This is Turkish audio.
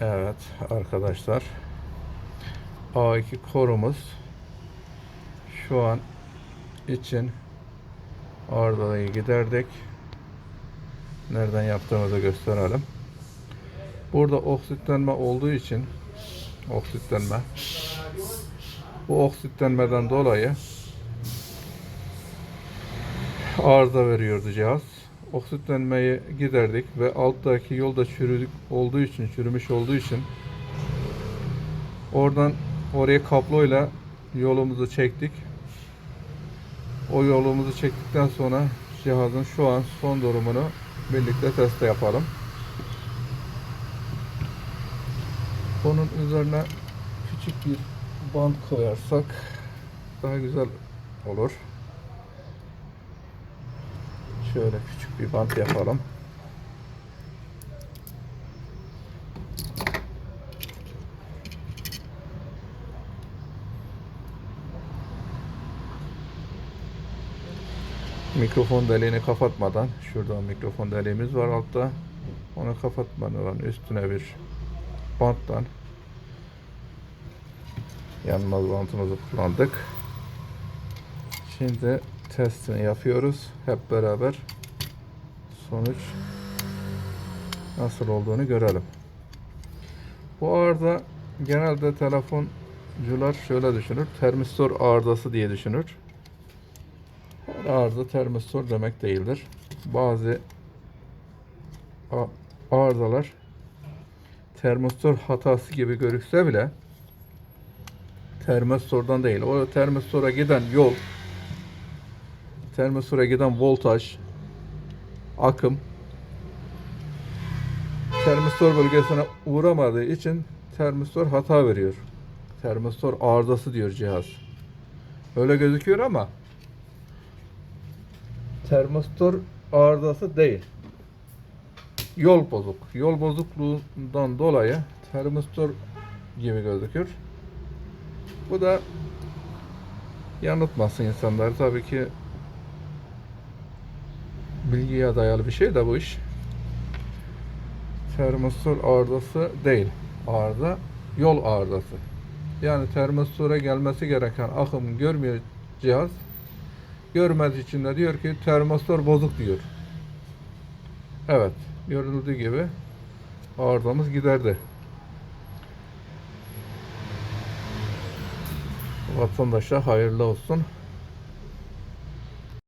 Evet arkadaşlar. A2 korumuz şu an için arızayı giderdik. Nereden yaptığımızı gösterelim. Burada oksitlenme olduğu için oksitlenme bu oksitlenmeden dolayı arıza veriyordu cihaz. Oksitlenmeyi giderdik ve alttaki yolda çürüdük olduğu için, çürümüş olduğu için oradan oraya kabloyla yolumuzu çektik. O yolumuzu çektikten sonra cihazın şu an son durumunu birlikte test yapalım. Bunun üzerine küçük bir bant koyarsak daha güzel olur. Şöyle küçük bir bant yapalım. Mikrofon deliğini kapatmadan şurada mikrofon deliğimiz var altta. Onu kapatmadan üstüne bir banttan yanmaz bantımızı kullandık. Şimdi testini yapıyoruz hep beraber. Sonuç nasıl olduğunu görelim. Bu arıza genelde telefoncular şöyle düşünür. Termistor arızası diye düşünür. Her arıza termistor demek değildir. Bazı arızalar termistor hatası gibi görükse bile termistordan değil. O termistora giden yol termistora giden voltaj akım termistor bölgesine uğramadığı için termistor hata veriyor. Termistor arızası diyor cihaz. Öyle gözüküyor ama termistor arızası değil. Yol bozuk. Yol bozukluğundan dolayı termistor gibi gözükür. Bu da yanıltmasın insanları. Tabii ki bilgiye dayalı bir şey de bu iş. Termostor arızası değil. Arıza yol arızası. Yani termostora gelmesi gereken akım görmüyor cihaz. Görmediği için de diyor ki termostor bozuk diyor. Evet. Görüldüğü gibi arızamız giderdi. Vatandaşa hayırlı olsun.